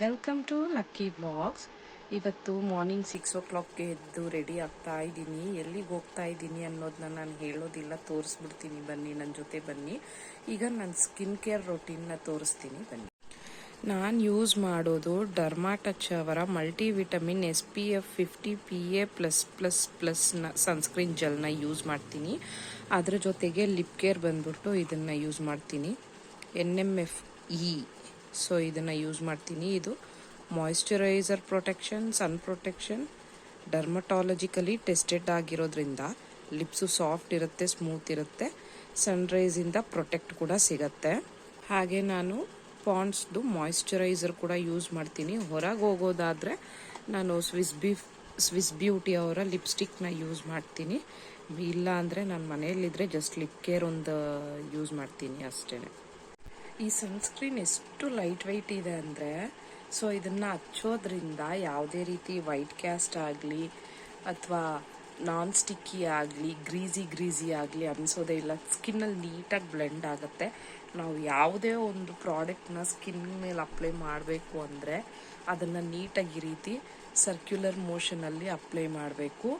Welcome to Lucky blogs ಇವತ್ತು morning six ಓ ಕ್ಲಾಕ್ಗೆ ಎದ್ದು ರೆಡಿ ಆಗ್ತಾ ಇದ್ದೀನಿ. ಎಲ್ಲಿಗೆ ಹೋಗ್ತಾ ಇದ್ದೀನಿ ಅನ್ನೋದನ್ನ ನಾನು ಹೇಳೋದಿಲ್ಲ. ತೋರಿಸ್ಬಿಡ್ತೀನಿ ಬನ್ನಿ ನನ್ನ ಜೊತೆ ಬನ್ನಿ. ಈಗ ನನ್ನ ಸ್ಕಿನ್ ಕೇರ್ ರೊಟೀನ್ನ ತೋರಿಸ್ತೀನಿ ಬನ್ನಿ. ನಾನು ಯೂಸ್ ಮಾಡೋದು ಡರ್ಮಾಟಚ್ ಅವರ multivitamin S P F fifty P A plus plus ಪ್ಲಸ್ನ sunscreen ಜೆಲ್ನ ಯೂಸ್ ಮಾಡ್ತೀನಿ. ಅದರ ಜೊತೆಗೆ ಲಿಪ್ ಕೇರ್ ಬಂದ್ಬಿಟ್ಟು ಇದನ್ನು ಯೂಸ್ ಮಾಡ್ತೀನಿ. N M F E so ಇದನ್ನು ಯೂಸ್ ಮಾಡ್ತೀನಿ. ಇದು moisturiser protection sun protection dermatologically tested ಆಗಿರೋದ್ರಿಂದ ಲಿಪ್ಸು ಸಾಫ್ಟ್ ಇರುತ್ತೆ ಸ್ಮೂತ್ ಇರುತ್ತೆ ಸನ್ರೈಸಿಂದ ಪ್ರೊಟೆಕ್ಟ್ ಕೂಡ ಸಿಗತ್ತೆ. ಹಾಗೆ ನಾನು ಪಾಂಡ್ಸ್ದು ಮಾಯಿಶ್ಚರೈಸರ್ ಕೂಡ ಯೂಸ್ ಮಾಡ್ತೀನಿ. ಹೊರಗೆ ಹೋಗೋದಾದರೆ ನಾನು ಸ್ವಿಸ್ ಬೀಫ್ ಸ್ವಿಸ್ ಬ್ಯೂಟಿ ಅವರ ಲಿಪ್ಸ್ಟಿಕ್ನ ಯೂಸ್ ಮಾಡ್ತೀನಿ. ಇಲ್ಲ ಅಂದರೆ ನಾನು ಮನೆಯಲ್ಲಿದ್ದರೆ ಜಸ್ಟ್ ಲಿಪ್ ಕೇರ್ ಒಂದು ಯೂಸ್ ಮಾಡ್ತೀನಿ ಅಷ್ಟೇ ಈ ಸನ್ಸ್ಕ್ರೀನ್ ಎಷ್ಟು ಲೈಟ್ ವೆಯ್ಟ್ ಇದೆ ಅಂದರೆ ಸೊ ಇದನ್ನು ಹಚ್ಚೋದ್ರಿಂದ ಯಾವುದೇ ರೀತಿ ವೈಟ್ ಕ್ಯಾಸ್ಟ್ ಆಗಲಿ ಅಥವಾ ನಾನ್ ಸ್ಟಿಕ್ಕಿ ಆಗಲಿ ಗ್ರೀಸಿ ಗ್ರೀಸಿ ಆಗಲಿ ಅನಿಸೋದೇ ಇಲ್ಲ. ಸ್ಕಿನ್ನಲ್ಲಿ ನೀಟಾಗಿ ಬ್ಲೆಂಡ್ ಆಗುತ್ತೆ. ನಾವು ಯಾವುದೇ ಒಂದು ಪ್ರಾಡಕ್ಟ್ನ ಸ್ಕಿನ್ ಮೇಲೆ ಅಪ್ಲೈ ಮಾಡಬೇಕು ಅಂದರೆ ಅದನ್ನು ನೀಟಾಗಿ ರೀತಿ ಸರ್ಕ್ಯುಲರ್ ಮೋಷನಲ್ಲಿ ಅಪ್ಲೈ ಮಾಡಬೇಕು.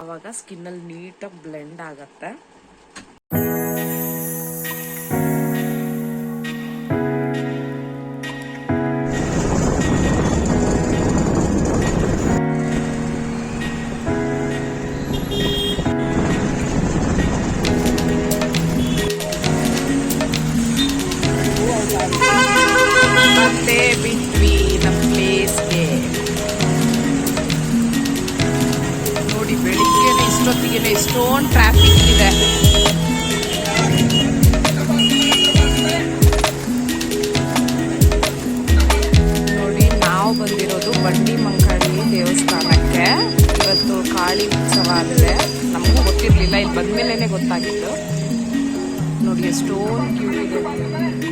ಆವಾಗ ಸ್ಕಿನ್ನಲ್ಲಿ ನೀಟಾಗಿ ಬ್ಲೆಂಡ್ ಆಗುತ್ತೆ. ಬೆಳಿಗ್ಗೆ ಸ್ಟೋನ್ ಟ್ರಾಫಿಕ್ ಇದೆ. ನೋಡಿ, ನಾವು ಬಂದಿರೋದು ಬಂಡಿ ಮಂಕಾಳಿ ದೇವಸ್ಥಾನಕ್ಕೆ. ಇವತ್ತು ಕಾಳಿ ಉತ್ಸವ ಆಗಿದೆ. ನಮಗೂ ಗೊತ್ತಿರಲಿಲ್ಲ, ಇಲ್ಲಿ ಬಂದ್ಮೇಲೆ ಗೊತ್ತಾಗಿತ್ತು. ನೋಡಿ ಸ್ಟೋನ್ ಕ್ಯೂ ಇದೆ.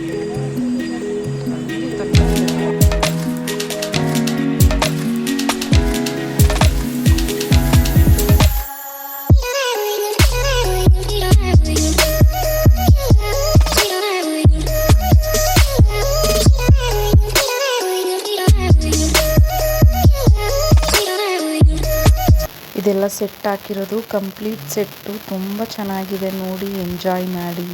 ಸೆಟ್ ಹಾಕಿರೋದು ಕಂಪ್ಲೀಟ್ ಸೆಟ್ಟು. ತುಂಬ ಚೆನ್ನಾಗಿದೆ ನೋಡಿ ಎಂಜಾಯ್ ಮಾಡಿ.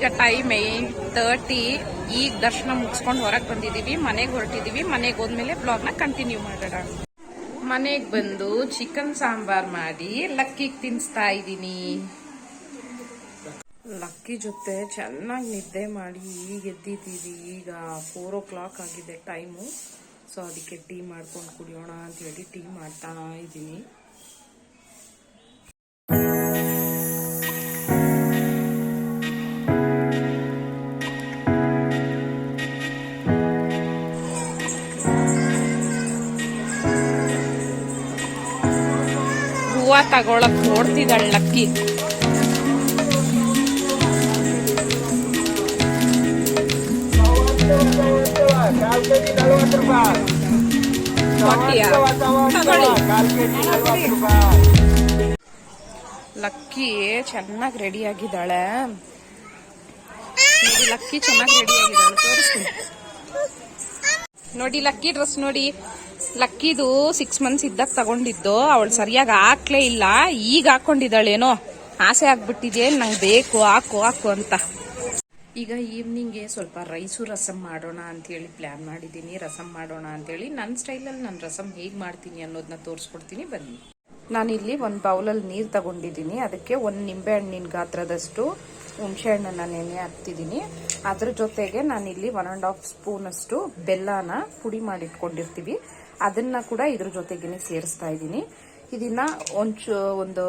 ಈಗ ಟೈಮ್ ಏಟ್ ತರ್ಟಿ ಈಗ ದರ್ಶನ ಮುಗಿಸ್ಕೊಂಡು ಹೊರಗೆ ಬಂದಿದ್ದೀವಿ ಮನೆಗೆ ಹೊರಟಿದ್ದೀವಿ ಮನೆಗೆ ಹೋದ್ಮೇಲೆ ಬ್ಲಾಗ್ನ ಕಂಟಿನ್ಯೂ ಮಾಡೋಣ. ಮನೆಗೆ ಬಂದು ಚಿಕನ್ ಸಾಂಬಾರ್ ಮಾಡಿ ಲಕ್ಕಿಗೆ ತಿನ್ನಿಸ್ತಾ ಇದ್ದೀನಿ. ಲಕ್ಕಿ ಜೊತೆ ಚೆನ್ನಾಗಿ ನಿದ್ದೆ ಮಾಡಿ ಈಗ ಎದ್ದಿದ್ದೀವಿ. ಈಗ ಫೋರ್ ಓ ಕ್ಲಾಕ್ ಆಗಿದೆ ಟೈಮು ಸೊ ಅದಕ್ಕೆ ಟೀ ಮಾಡ್ಕೊಂಡು ಕುಡಿಯೋಣ ಅಂತ ಹೇಳಿ ಟೀ ಮಾಡ್ತಾ ಇದ್ದೀನಿ. ತಗೊಳಕ್ ನೋಡ್ತಿದ್ದಾಳೆ ಲಕ್ಕಿ. ಲಕ್ಕಿ ಚೆನ್ನಾಗಿ ರೆಡಿ ಆಗಿದ್ದಾಳೆ. ಲಕ್ಕಿ ಚೆನ್ನಾಗಿ ರೆಡಿ ಆಗಿದ್ದಾಳೆ. ನೋಡಿ ಲಕ್ಕಿ ಡ್ರೆಸ್ ನೋಡಿ. ಲಕ್ಕಿದು ಸಿಕ್ಸ್ ಮಂತ್ಸ್ ಇದ್ದಾಗ ತಗೊಂಡಿದ್ದು. ಅವಳು ಸರಿಯಾಗಿ ಹಾಕ್ಲೇ ಇಲ್ಲ. ಈಗ ಹಾಕೊಂಡಿದ್ದಾಳೇನೋ ಆಸೆ ಆಗ್ಬಿಟ್ಟಿದೆ ನಂಗೆ ಬೇಕು, ಹಾಕು ಹಾಕು ಅಂತ. ಈಗ ಈವ್ನಿಂಗ್ಗೆ ಸ್ವಲ್ಪ ರೈಸು ರಸಂ ಮಾಡೋಣ ಅಂತೇಳಿ ಪ್ಲ್ಯಾನ್ ಮಾಡಿದ್ದೀನಿ. ರಸಂ ಮಾಡೋಣ ಅಂತೇಳಿ ನನ್ನ ಸ್ಟೈಲಲ್ಲಿ ನಾನು ರಸಂ ಹೇಗೆ ಮಾಡ್ತೀನಿ ಅನ್ನೋದನ್ನ ತೋರಿಸ್ಕೊಡ್ತೀನಿ. ಬನ್ನಿ. ನಾನಿಲ್ಲಿ ಒಂದು ಬೌಲಲ್ಲಿ ನೀರು ತಗೊಂಡಿದ್ದೀನಿ. ಅದಕ್ಕೆ ಒಂದು ನಿಂಬೆ ಹಣ್ಣಿನ ಗಾತ್ರದಷ್ಟು ಹುಣಸೆ ಹಣ್ಣನ್ನು ನೆನೆ ಹಾಕ್ತಿದ್ದೀನಿ. ಅದ್ರ ಜೊತೆಗೆ ನಾನಿಲ್ಲಿ ಒನ್ ಆ್ಯಂಡ್ ಹಾಫ್ ಸ್ಪೂನಷ್ಟು ಬೆಲ್ಲನ ಪುಡಿ ಮಾಡಿಟ್ಕೊಂಡಿರ್ತೀವಿ. ಅದನ್ನ ಕೂಡ ಇದ್ರ ಜೊತೆಗೇನೆ ಸೇರಿಸ್ತಾ ಇದ್ದೀನಿ. ಇದನ್ನ ಒಂಚು, ಒಂದು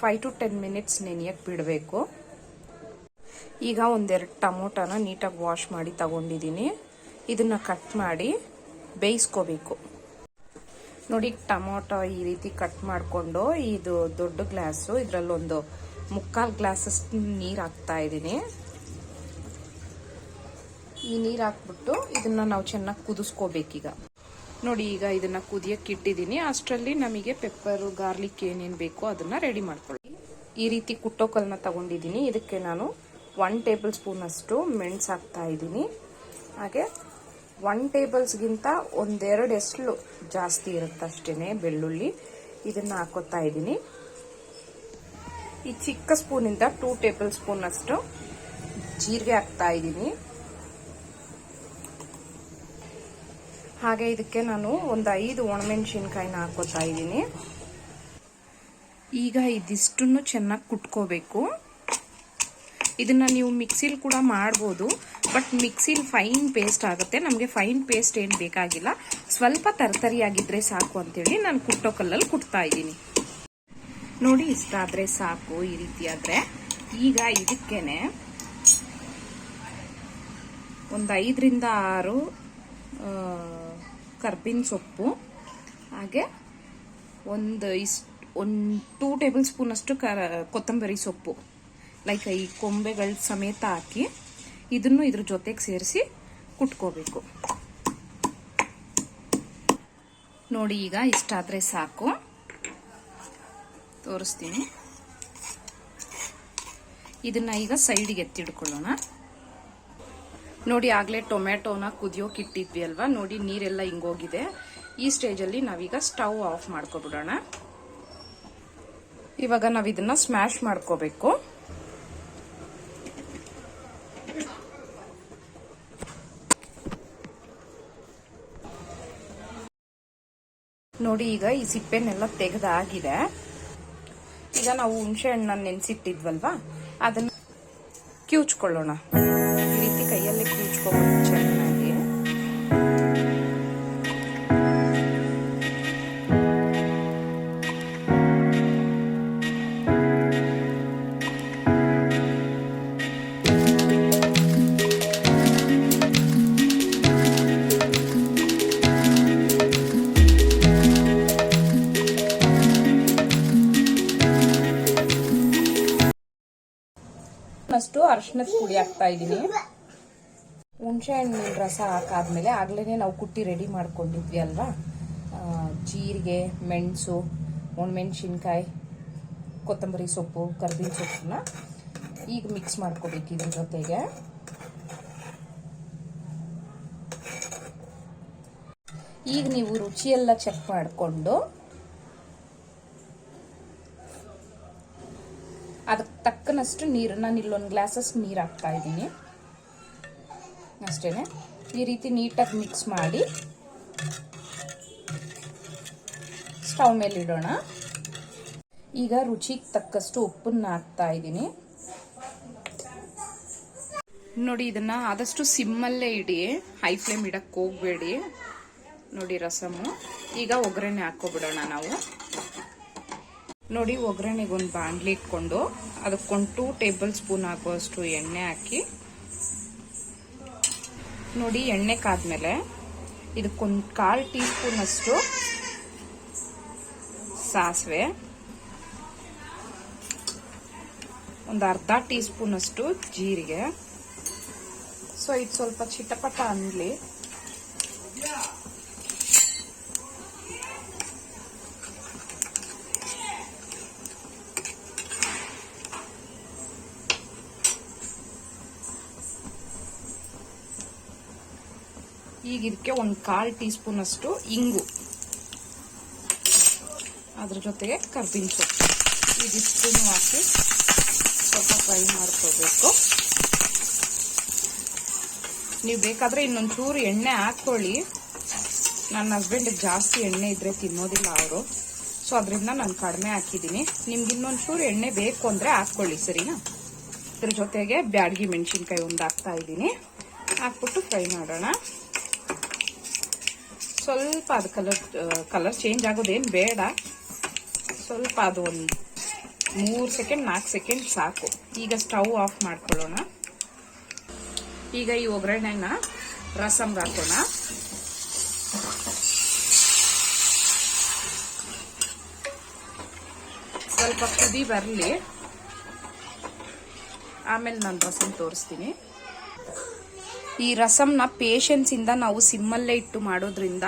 ಫೈವ್ ಟು ಟೆನ್ ಮಿನಿಟ್ಸ್ ನೆನೆಯಕ್ಕೆ ಬಿಡಬೇಕು. ಈಗ ಒಂದೆರಡು ಟಮೋಟನ ನೀಟಾಗಿ ವಾಶ್ ಮಾಡಿ ತಗೊಂಡಿದ್ದೀನಿ ಇದನ್ನ ಕಟ್ ಮಾಡಿ ಬೇಯಿಸ್ಕೋಬೇಕು. ನೋಡಿ, ಟೊಮೊಟೊ ಈ ರೀತಿ ಕಟ್ ಮಾಡಿಕೊಂಡು ಇದು ದೊಡ್ಡ ಗ್ಲಾಸು, ಇದರಲ್ಲೊಂದು ಮುಕ್ಕಾಲು ಗ್ಲಾಸಸ್ ನೀರು ಹಾಕ್ತಾ ಇದ್ದೀನಿ. ಈ ನೀರು ಹಾಕ್ಬಿಟ್ಟು ಇದನ್ನ ನಾವು ಚೆನ್ನಾಗಿ ಕುದಿಸ್ಕೋಬೇಕೀಗ. ನೋಡಿ, ಈಗ ಇದನ್ನ ಕುದಿಯಕ್ಕೆ ಇಟ್ಟಿದ್ದೀನಿ. ಅಷ್ಟರಲ್ಲಿ ನಮಗೆ ಪೆಪ್ಪರು ಗಾರ್ಲಿಕ್ ಏನೇನು ಬೇಕೋ ಅದನ್ನು ರೆಡಿ ಮಾಡ್ಕೊಳ್ಳಿ. ಈ ರೀತಿ ಕುಟ್ಟೋಕಲ್ನ ತಗೊಂಡಿದ್ದೀನಿ. ಇದಕ್ಕೆ ನಾನು ಒನ್ ಟೇಬಲ್ ಸ್ಪೂನಷ್ಟು ಮೆಣಸು ಹಾಕ್ತಾ ಇದ್ದೀನಿ. ಹಾಗೆ ಒನ್ ಟೇಬಲ್ಸ್ಗಿಂತ ಒಂದೆರಡು ಎಸ್ಲು ಜಾಸ್ತಿ ಇರುತ್ತಷ್ಟೇ ಬೆಳ್ಳುಳ್ಳಿ. ಇದನ್ನು ಹಾಕೋತಾ ಇದ್ದೀನಿ. ಈ ಚಿಕ್ಕ ಸ್ಪೂನಿಂದ ಟೂ ಟೇಬಲ್ ಸ್ಪೂನಷ್ಟು ಜೀರಿಗೆ ಹಾಕ್ತಾ ಇದ್ದೀನಿ. ಹಾಗೆ ಇದಕ್ಕೆ ನಾನು ಒಂದು ಐದು ಒಣಮೆಣಸಿನ್ಕಾಯಿನ ಹಾಕೋತಾ ಇದ್ದೀನಿ. ಈಗ ಇದಿಷ್ಟನ್ನು ಚೆನ್ನಾಗಿ ಕುಟ್ಕೋಬೇಕು. ಇದನ್ನು ನೀವು ಮಿಕ್ಸಿಲಿ ಕೂಡ ಮಾಡ್ಬೋದು, ಬಟ್ ಮಿಕ್ಸಿಲಿ ಫೈನ್ ಪೇಸ್ಟ್ ಆಗುತ್ತೆ. ನಮಗೆ ಫೈನ್ ಪೇಸ್ಟ್ ಏನು ಬೇಕಾಗಿಲ್ಲ. ಸ್ವಲ್ಪ ತರತರಿಯಾಗಿದ್ದರೆ ಸಾಕು ಅಂತೇಳಿ ನಾನು ಕುಟ್ಟೋ ಕಲ್ಲಲ್ಲಿ ಕುಟ್ತಾ ಇದ್ದೀನಿ. ನೋಡಿ, ಇಷ್ಟ ಆದರೆ ಸಾಕು, ಈ ರೀತಿ ಆದ್ರೆ. ಈಗ ಇದಕ್ಕೇನೆ ಒಂದು ಐದರಿಂದ ಆರು ಕರ್ಬೇವಿನ ಸೊಪ್ಪು, ಹಾಗೆ ಒಂದು ಇಷ್ಟು ಒಂದು ಟೂ ಟೇಬಲ್ ಸ್ಪೂನ್ ಅಷ್ಟು ಕರ, ಕೊತ್ತಂಬರಿ ಸೊಪ್ಪು ಲೈಕ್ ಈ ಕೊಂಬೆಗಳ ಸಮೇತ ಹಾಕಿ ಇದನ್ನು ಇದ್ರ ಜೊತೆಗೆ ಸೇರಿಸಿ ಕುಟ್ಕೋಬೇಕು. ನೋಡಿ ಈಗ ಇಷ್ಟಾದರೆ ಸಾಕು. ತೋರಿಸ್ತೀನಿ. ಇದನ್ನು ಈಗ ಸೈಡಿಗೆ ಎತ್ತಿಡ್ಕೊಳ್ಳೋಣ. ನೋಡಿ ಆಗಲೇ ಟೊಮೆಟೊನ ಕುದಿಯೋಕೆ ಇಟ್ಟಿದ್ವಿ ಅಲ್ವಾ ನೋಡಿ ನೀರೆಲ್ಲ ಹಿಂಗೋಗಿದೆ ಈ ಸ್ಟೇಜಲ್ಲಿ ನಾವೀಗ ಸ್ಟವ್ ಆಫ್ ಮಾಡ್ಕೊಬಿಡೋಣ. ಇವಾಗ ನಾವು ಇದನ್ನ ಸ್ಮ್ಯಾಶ್ ಮಾಡ್ಕೋಬೇಕು. ನೋಡಿ ಈಗ ಈ ಸಿಪ್ಪೆನೆಲ್ಲ ತೆಗೆದಾಗಿದೆ. ಈಗ ನಾವು ಹುಣಸೆ ಹಣ್ಣನ್ನ ನೆನೆಸಿಟ್ಟಿದ್ವಲ್ವಾ? ಅದನ್ನ ರೀತಿ ಕೈಯಲ್ಲೇ ಕಿವುಚ್ಕೋಬೇಕು ಚೆನ್ನಾಗಿ ಅಷ್ಟು ಅರಿಶಿನದ ಪುಡಿ ಹಾಕ್ತಾ ಇದ್ದೀನಿ ಹಣ್ಣಿನ ರಸ ಹಾಕಾದ್ಮೇಲೆ ಆಗ್ಲೇ ನಾವು ಕುಟ್ಟಿ ರೆಡಿ ಮಾಡ್ಕೊಂಡಿದ್ವಿ ಅಲ್ವಾ? ಜೀರಿಗೆ, ಮೆಣಸು, ಒಣಮೆಣಸಿನ್ಕಾಯಿ, ಕೊತ್ತಂಬರಿ ಸೊಪ್ಪು, ಕರ್ಬೇವಿನ ಸೊಪ್ಪನ್ನ ಈಗ ಮಿಕ್ಸ್ ಮಾಡ್ಕೋಬೇಕು ಇದ್ರ ಜೊತೆಗೆ. ಈಗ ನೀವು ರುಚಿಯೆಲ್ಲ ಚೆಕ್ ಮಾಡಿಕೊಂಡು ಅದಕ್ಕೆ ತಕ್ಕನಷ್ಟು ನೀರು ನಾನು ಇಲ್ಲೊಂದು ಗ್ಲಾಸಸ್ ನೀರು ಹಾಕ್ತಾ ಇದ್ದೀನಿ. ಅಷ್ಟೇ ಈ ರೀತಿ ನೀಟಾಗಿ ಮಿಕ್ಸ್ ಮಾಡಿ ಸ್ಟವ್ ಮೇಲೆ ಇಡೋಣ. ಈಗ ರುಚಿಗೆ ತಕ್ಕಷ್ಟು ಉಪ್ಪನ್ನು ಹಾಕ್ತಾ ಇದ್ದೀನಿ. ನೋಡಿ, ಇದನ್ನ ಆದಷ್ಟು ಸಿಮ್ಮಲ್ಲೇ ಇಡಿ. ಹೈ ಫ್ಲೇಮ್ ಇಡಕ್ಕೆ ಹೋಗ್ಬೇಡಿ. ನೋಡಿ, ರಸಮು. ಈಗ ಒಗ್ಗರಣೆ ಹಾಕೋಬಿಡೋಣ ನಾವು. ನೋಡಿ, ಒಗ್ಗರಣೆಗೊಂದು ಬಾಣಲಿ ಇಟ್ಕೊಂಡು ಅದಕ್ಕೊಂದು ಟೂ ಟೇಬಲ್ ಸ್ಪೂನ್ ಹಾಕುವಷ್ಟು ಎಣ್ಣೆ ಹಾಕಿ ನೋಡಿ ಎಣ್ಣೆ ಕಾದ್ಮೇಲೆ ಇದಕ್ಕೊಂದು ಕಾಲು ಟೀ ಸ್ಪೂನ್ ಅಷ್ಟು ಸಾಸಿವೆ, ಒಂದು ಅರ್ಧ ಟೀ ಸ್ಪೂನ್ ಅಷ್ಟು ಜೀರಿಗೆ. ಸೊ, ಇದು ಸ್ವಲ್ಪ ಚಿಟಪಟ ಅನ್ಲಿ ಈಗ ಇದಕ್ಕೆ ಒಂದು ಕಾಲು ಟೀ ಸ್ಪೂನ್ ಅಷ್ಟು ಇಂಗು. ಅದ್ರ ಜೊತೆಗೆ ಕರ್ಬಿನ ಸೊಪ್ಪು. ಇದಿಷ್ಟು ಹಾಕಿ ಸ್ವಲ್ಪ ಫ್ರೈ ಮಾಡ್ಕೋಬೇಕು. ನೀವು ಬೇಕಾದ್ರೆ ಇನ್ನೊಂಚೂರು ಎಣ್ಣೆ ಹಾಕ್ಕೊಳ್ಳಿ. ನನ್ನ ಹಸ್ಬೆಂಡಿಗೆ ಜಾಸ್ತಿ ಎಣ್ಣೆ ಇದ್ರೆ ತಿನ್ನೋದಿಲ್ಲ ಅವರು. ಸೊ, ಅದರಿಂದ ನಾನು ಕಡಿಮೆ ಹಾಕಿದ್ದೀನಿ. ನಿಮ್ಗೆ ಇನ್ನೊಂಚೂರು ಎಣ್ಣೆ ಬೇಕು ಅಂದರೆ ಹಾಕ್ಕೊಳ್ಳಿ, ಸರಿನಾ? ಇದ್ರ ಜೊತೆಗೆ ಬ್ಯಾಡಗಿ ಮೆಣಸಿನ್ಕಾಯಿ ಒಂದು ಹಾಕ್ತಾ ಇದ್ದೀನಿ. ಹಾಕ್ಬಿಟ್ಟು ಫ್ರೈ ಮಾಡೋಣ. ಸ್ವಲ್ಪ ಅದು ಕಲರ್ ಕಲರ್ ಚೇಂಜ್ ಆಗೋದೇನು ಬೇಡ. ಸ್ವಲ್ಪ ಅದು ಒಂದು ಮೂರು ಸೆಕೆಂಡ್ ನಾಲ್ಕು ಸೆಕೆಂಡ್ ಸಾಕು. ಈಗ ಸ್ಟವ್ ಆಫ್ ಮಾಡ್ಕೊಳ್ಳೋಣ. ಈಗ ಈ ಒಗ್ಗರಣೆನ ರಸಮ್ಗೆ ಹಾಕೋಣ. ಸ್ವಲ್ಪ ಕುದಿ ಬರಲಿ. ಆಮೇಲೆ ನಾನು ರಸಮ್ ತೋರಿಸ್ತೀನಿ. ಈ ರಸಮ್ನ ಪೇಷನ್ಸ್ ಇಂದ ನಾವು ಸಿಮ್ಮಲ್ಲೇ ಇಟ್ಟು ಮಾಡೋದ್ರಿಂದ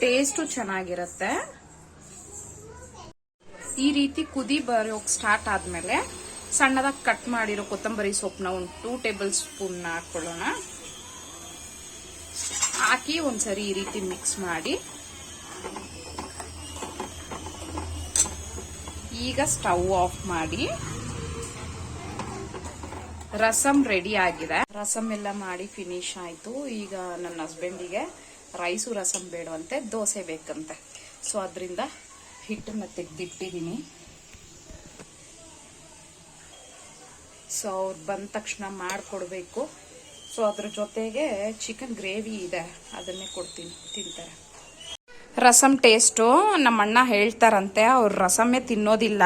ಟೇಸ್ಟು ಚೆನ್ನಾಗಿರುತ್ತೆ. ಈ ರೀತಿ ಕುದಿ ಬರೋಕ್ ಸ್ಟಾರ್ಟ್ ಆದ್ಮೇಲೆ ಸಣ್ಣದಾಗಿ ಕಟ್ ಮಾಡಿರೋ ಕೊತ್ತಂಬರಿ ಸೊಪ್ಪನ್ನ ಒಂದು ಟೂ ಟೇಬಲ್ ಸ್ಪೂನ್ ಹಾಕ್ಕೊಳ್ಳೋಣ ಹಾಕಿ ಒಂದ್ಸರಿ ಈ ರೀತಿ ಮಿಕ್ಸ್ ಮಾಡಿ. ಈಗ ಸ್ಟವ್ ಆಫ್ ಮಾಡಿ. ರಸಮ್ ರೆಡಿ ಆಗಿದೆ. ರಸಮ್ ಎಲ್ಲ ಮಾಡಿ ಫಿನಿಶ್ ಆಯ್ತು. ಈಗ ನನ್ನ ಹಸ್ಬೆಂಡಿಗೆ ರೈಸು ರಸಮ್ ಬೇಡವಂತೆ ದೋಸೆ ಬೇಕಂತೆ. ಸೊ ಅದರಿಂದ ಹಿಟ್ಟನ್ನ ತೆಗೆದಿಟ್ಟಿದ್ದೀನಿ. ಸೊ ಅವ್ರು ಬಂದ ತಕ್ಷಣ ಮಾಡಿಕೊಡ್ಬೇಕು. ಸೊ ಅದ್ರ ಜೊತೆಗೆ ಚಿಕನ್ ಗ್ರೇವಿ ಇದೆ. ಅದನ್ನೇ ಕೊಡ್ತೀನಿ. ತಿಂತಾರೆ. ರಸಮ್ ಟೇಸ್ಟು ನಮ್ಮ ಅಣ್ಣ ಹೇಳ್ತಾರಂತೆ ಅವ್ರು ರಸಮೇ ತಿನ್ನೋದಿಲ್ಲ.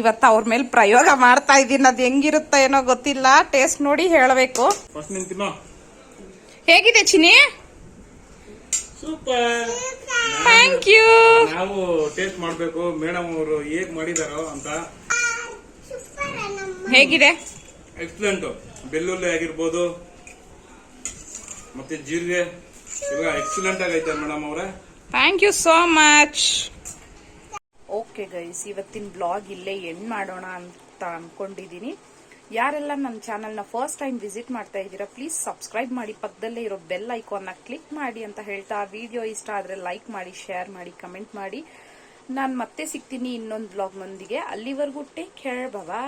ಇವತ್ತು ಅವ್ರ ಮೇಲೆ ಪ್ರಯೋಗ ಮಾಡ್ತಾ ಇದ್ದೀನಿ. ಅದು ಹೆಂಗಿರುತ್ತ ಏನೋ ಗೊತ್ತಿಲ್ಲ. ಟೇಸ್ಟ್ ನೋಡಿ ಹೇಳಬೇಕು. ಹೇಗಿದೆ ಚಿನಿ ಸೂಪರ್ ಥ್ಯಾಂಕ್ ಯು ನಾವು ಟೇಸ್ಟ್ ಮಾಡಬೇಕು. ಮೇಡಮ್ ಅವರು ಹೇಗೆ ಮಾಡಿದಾರೋ ಅಂತ. ಹೇಗಿದೆ? ಎಕ್ಸಲೆಂಟ್ ಬೆಳ್ಳುಳ್ಳಿ ಆಗಿರ್ಬೋದು. ಮತ್ತೆ ಜೀರಿಗೆ. ಇವಾಗ ಎಕ್ಸಲೆಂಟ್ ಆಗೈತೆ ಮೇಡಮ್ ಅವರೇ. Thank you so much okay guys ಇವತ್ತಿನ ಬ್ಲಾಗ್ ಇಲ್ಲೇ ಎಂಡ್ ಮಾಡೋಣ ಅಂತ ಅನ್ಕೊಂಡಿದೀನಿ. ಯಾರೆಲ್ಲ ನನ್ನ ಚಾನಲ್ನ ಫಸ್ಟ್ ಟೈಮ್ ವಿಸಿಟ್ ಮಾಡ್ತಾ ಇದ್ದೀರಾ ಪ್ಲೀಸ್ ಸಬ್ಸ್ಕ್ರೈಬ್ ಮಾಡಿ. ಪಕ್ಕದಲ್ಲೇ ಇರೋ ಬೆಲ್ ಐಕಾನ್ನ ಕ್ಲಿಕ್ ಮಾಡಿ ಅಂತ ಹೇಳ್ತಾ ವಿಡಿಯೋ ಇಷ್ಟ ಆದರೆ ಲೈಕ್ ಮಾಡಿ ಶೇರ್ ಮಾಡಿ ಕಮೆಂಟ್ ಮಾಡಿ. ನಾನು ಮತ್ತೆ ಸಿಗ್ತೀನಿ ಇನ್ನೊಂದು ಬ್ಲಾಗ್ನೊಂದಿಗೆ ಅಲ್ಲಿವರೆಗೂ ಟೇಕ್ ಕೇರ್ ಬವಾ